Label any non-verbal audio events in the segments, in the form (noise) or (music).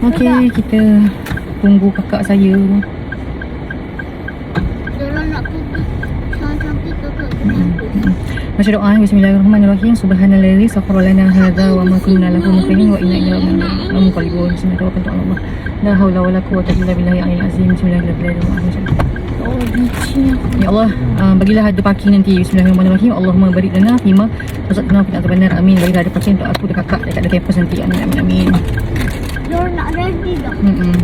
Okey, kita tunggu kakak saya. Kalau nak pergi sampai kakak. Hmm, hmm. Baca doa Bismillahirrahmanirrahim. Subhanalladzi sakhkhara lana hadza wa ma kunna lahu muqrinin wa inna ilaihi raji'un. Bismillahirrahmanirrahim Allah La haula wala quwwata illa billahi al azim Bismillahirrahmanirrahim. Oh. Ya Allah, uh, bagilah ada parking nanti. Bismillahirrahmanirrahim. Allahumma barik lana fima Razaqtana fi benar Amin. Bagilah ada parking untuk aku dan kakak Dekat ada campus nanti. Amin amin amin Ready dah. Hmm.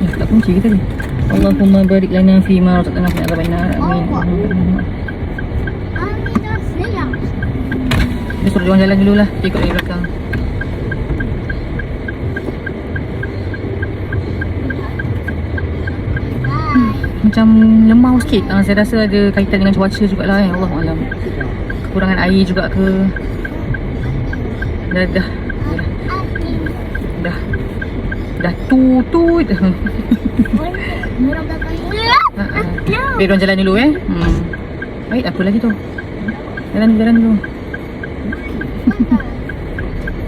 Eh, tak kunci ke tadi? Allahumma barik lana fima razaqtana fi benar Amin dah siap. Dia suruh jalan dulu lah Kita ikut dari belakang Bye. Macam lemah sikit uh, Saya rasa ada kaitan dengan cuaca jugalah eh. Allah Alam Kekurangan air juga ke Dah dah. Dah. Dah tu tu Murah ha. Biar diorang jalan dulu eh. Hmm. Baik apa lagi tu? Jalan jalan dulu.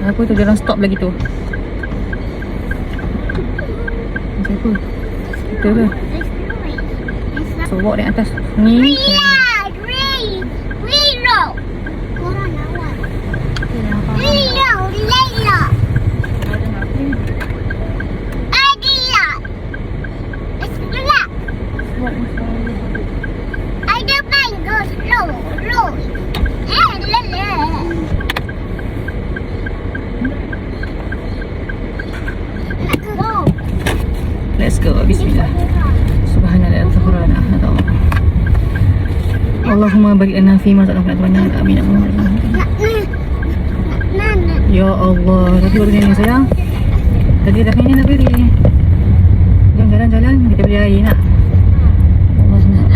Apa tu? Diorang stop lagi tu. Macam apa Kita ke? So bawa naik atas. Ni Go Bismillah. Subhanallah Al-Tahurana Allahumma barik lana fi ma razaqtana min Amin amin. Ya Allah Tadi baru ni sayang. Tadi dah ni nak beri. Jom jalan-jalan Kita beli air nak Allahumma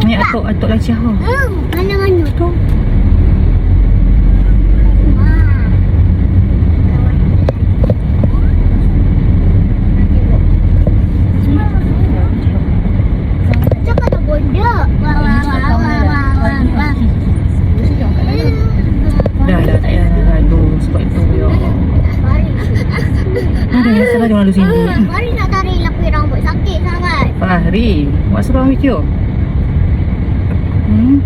Ni atuk atuk lacih tu Mana-mana tu? Cakap tak benda. Wah, wah, wah, wah, wah, wah, wah. Dah dah tak payah Aduh sebab itu Ya Allah Mari. Ada yang salah dia malu sini Mari nak tarik lapi rambut sakit sangat. Fahri You? Hmm?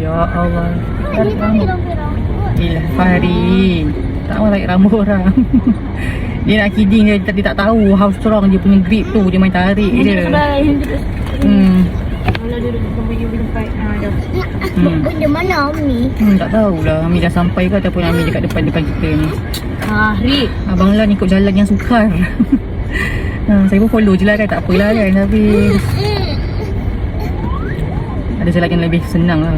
Ya Allah. Ilah Fahri Tak mahu tarik rambut orang. (laughs) Dia nak kidding dia, dia tak tahu how strong dia punya grip tu. Dia main tarik je. Hmm, Hmm. Benda mana Ami? hmm tak tahulah Ami dah sampai ke ataupun Ami dekat depan-depan kita ni? Hari Abang Lan ikut jalan yang sukar. Ha, (laughs) Saya pun follow je lah kan? Tak apalah kan Tapi Ada jalan yang lebih senang lah.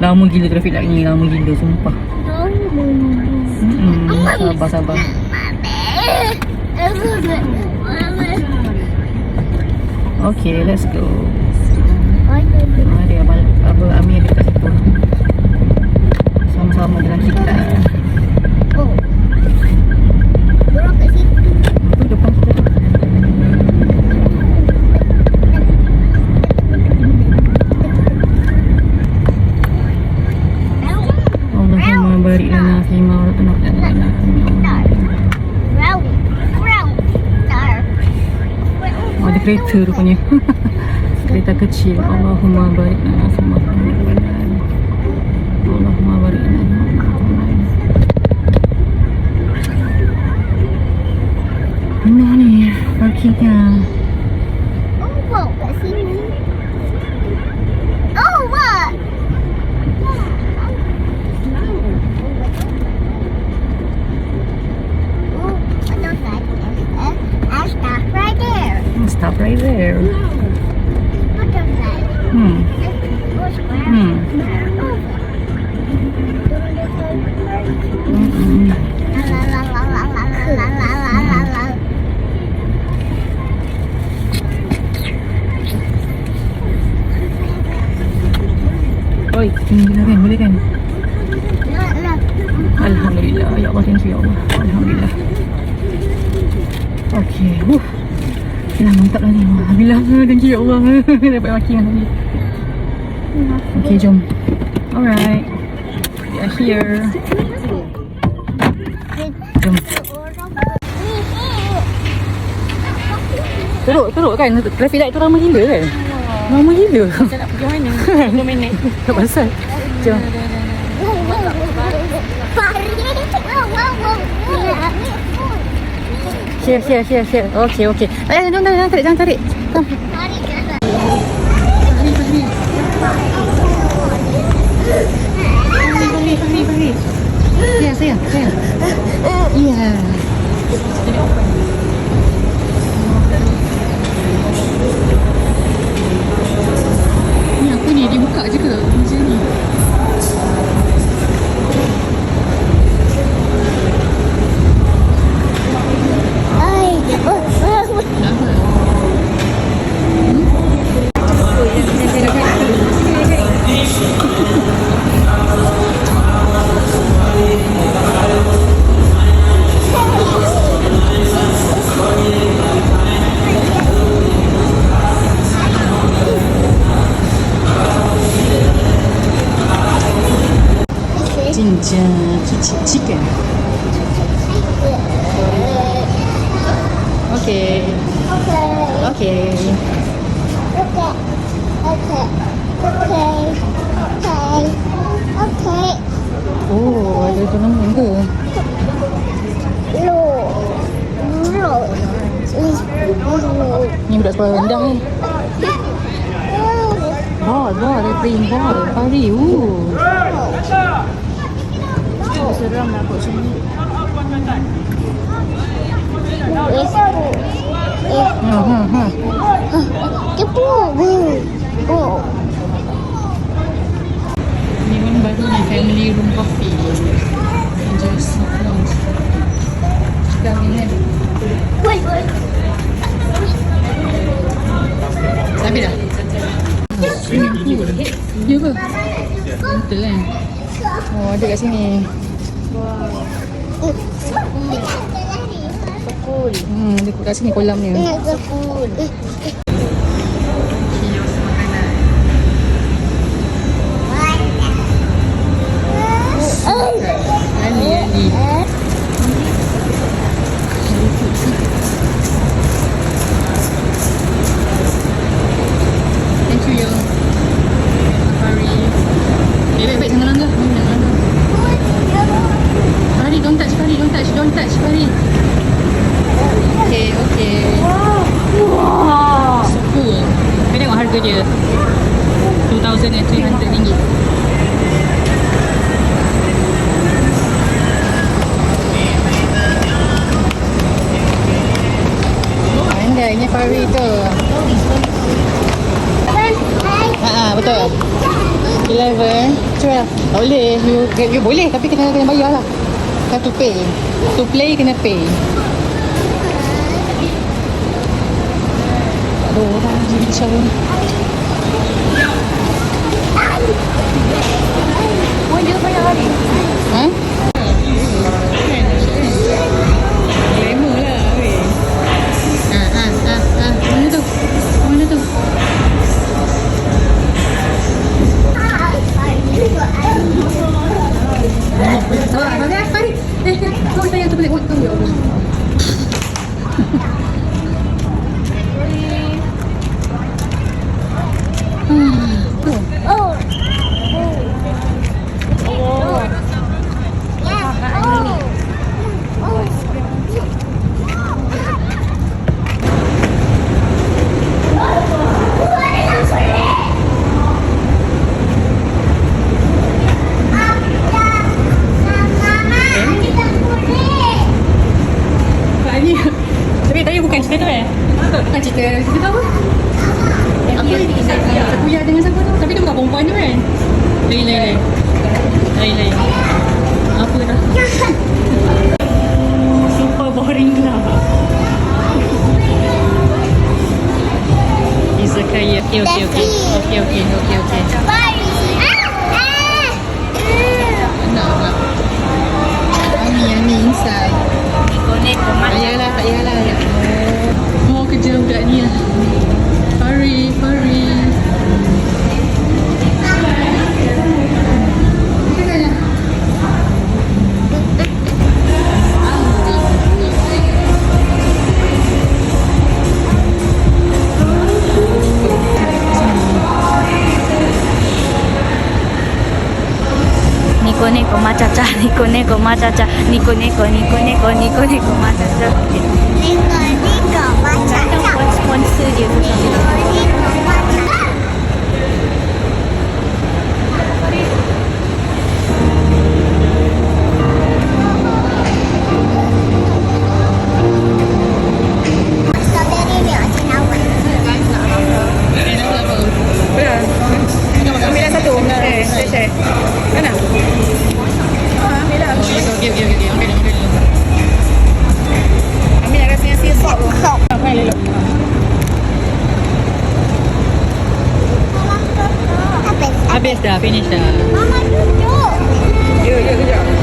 Lama gila traffic light ni Lama gila sumpah Hmm, sabar sabar. Okay let's go. Ada abang Abang Amir dekat situ. Sama-sama dengan kita straight through ko kecil. Allahumma barik lana fi ma Allahumma barik lana. Ano ni? Parking ka. Oi, tinggi lah kan? Boleh kan? La la. Alhamdulillah. Ya Allah, thank you ya Allah. Alhamdulillah. Okey. Uh. Dah mantap lah ni. Alhamdulillah. Thank you ya Allah. (laughs) Dapat maki dengan tadi. Okey, jom. Alright. We are here. Jom. Teruk, teruk kan? Traffic light tu ramai gila kan? 너무 힘들어요. 맞아요. 저. Here, here, here, here. Okay, okay. Eh, jangan tarik, jangan tarik, jangan tarik. Come. Tarik, tarik. Tarik, tarik, tarik. Iya, saya, Pandan. Ball, ball. They're playing ball. Pari. Ooh. Seram lah kot sini. Kepo. Oh. Ni pun baru ni family room coffee. Just Sekarang ni. Wait, wait. Habis dah? Ya ke? Betul kan? Oh, ada kat sini. Wah. Oh, hmm. Sekul. Hmm, dia kat sini kolamnya. Sekul. Touch, Fari. Okay, okay. So cool. Kau tengok harga dia. 2,300 ringgit. Pandai, ini Fari tu. Ha, betul. 11, 12. Tak boleh. You, you boleh tapi kena kena bayar lah. ka to pay. To play ka na pay. Adora, hindi siya rin. Huwag yun pa yung Ha? Okay okay okay Okay okay okay okay inside tak payahlah. Mau kerja budak ni lah. 猫まちゃちゃニコニコニコニコニコニコまちゃちゃってニコニコまちゃちゃポンチポンチするけど Habis dah, finish dah. Mama duduk. Ya, ya, kejap. Apa?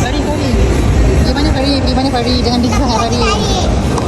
Fari, Fari. Pergi mana Fari? Pergi mana Fari? Jangan pergi sangat Fari.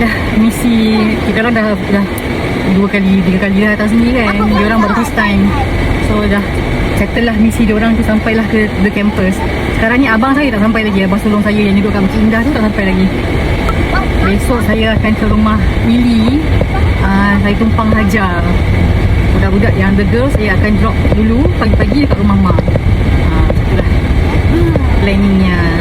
Dah misi kita orang dah dah dua kali, tiga kali dah datang sini kan. Dia orang baru first time. So dah settle lah misi dia orang tu sampailah ke the campus. Sekarang ni abang saya tak sampai lagi. Abang sulung saya yang duduk kat Bukit Indah tu tak sampai lagi. Besok saya akan ke rumah Ili. Uh, saya tumpang hajar. Budak-budak yang the girls saya akan drop dulu pagi-pagi dekat rumah mak. Ah, itulah planningnya.